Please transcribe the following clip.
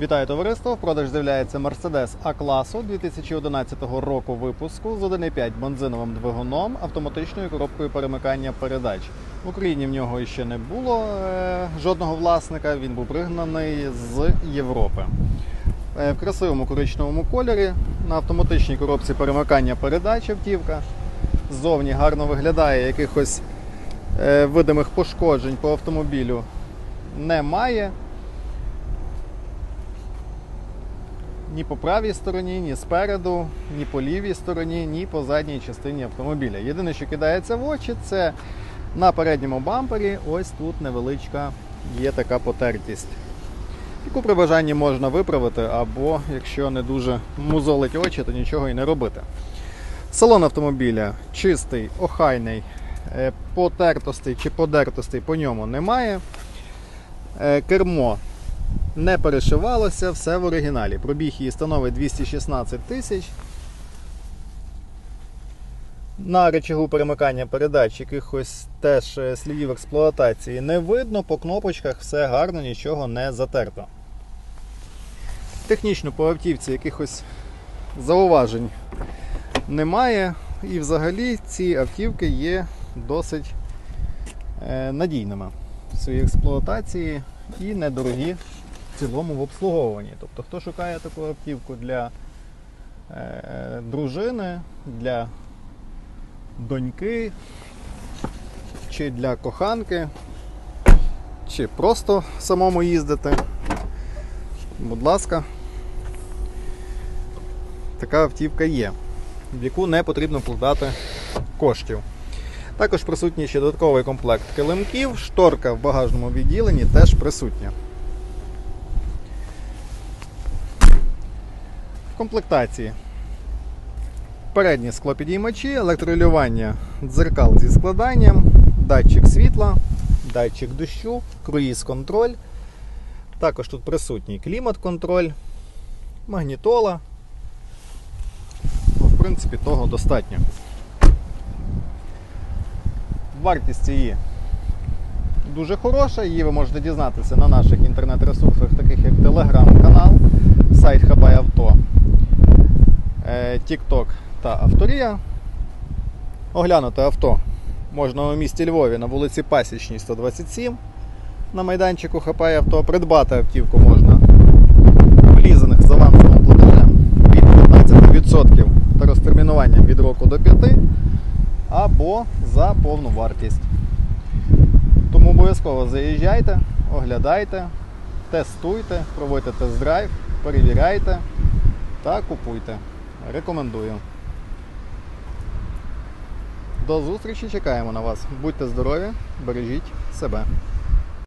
Вітаю товариство! В продаж з'являється Mercedes А-класу 2011 року випуску з 1,5 бензиновим двигуном, автоматичною коробкою перемикання передач. В Україні в нього ще не було е, жодного власника, він був пригнаний з Європи. Е, в красивому коричневому кольорі на автоматичній коробці перемикання передач автівка. Ззовні гарно виглядає, якихось е, видимих пошкоджень по автомобілю немає. Ні по правій стороні, ні спереду, ні по лівій стороні, ні по задній частині автомобіля. Єдине, що кидається в очі, це на передньому бампері ось тут невеличка є така потертість, яку при бажанні можна виправити, або якщо не дуже музолить очі, то нічого і не робити. Салон автомобіля чистий, охайний, е, потертостей чи подертостей по ньому немає. Е, Кермо не перешивалося, все в оригіналі. Пробіг її становить 216 тисяч. На речагу перемикання передач якихось теж е, слідів експлуатації не видно, по кнопочках все гарно, нічого не затерто. Технічно по автівці якихось зауважень немає. І взагалі ці автівки є досить е, надійними в своїй експлуатації і недорогі в цілому в обслуговуванні. Тобто, хто шукає таку автівку для е, дружини, для доньки, чи для коханки, чи просто самому їздити, будь ласка, така автівка є, в яку не потрібно вкладати коштів. Також присутній ще додатковий комплект килимків, шторка в багажному відділенні теж присутня. Комплектації передні склопідіймачі, електролювання дзеркал зі складанням, датчик світла, датчик дощу, круїз-контроль. Також тут присутній клімат-контроль, магнітола. Ну, в принципі, того достатньо. Вартість її дуже хороша, її ви можете дізнатися на наших інтернет-ресурсах, таких як Telegram-канал, сайт Хабай Авто, е, TikTok та Авторія. Оглянути авто можна у місті Львові на вулиці Пасічній 127 на майданчику Хапай Авто. Придбати автівку можна в лізинг з авансовим платежем від 15% та розтермінуванням від року до 5 або за повну вартість. Тому обов'язково заїжджайте, оглядайте, тестуйте, проводьте тест-драйв, перевіряйте та купуйте. Рекомендую. До зустрічі, чекаємо на вас. Будьте здорові, бережіть себе.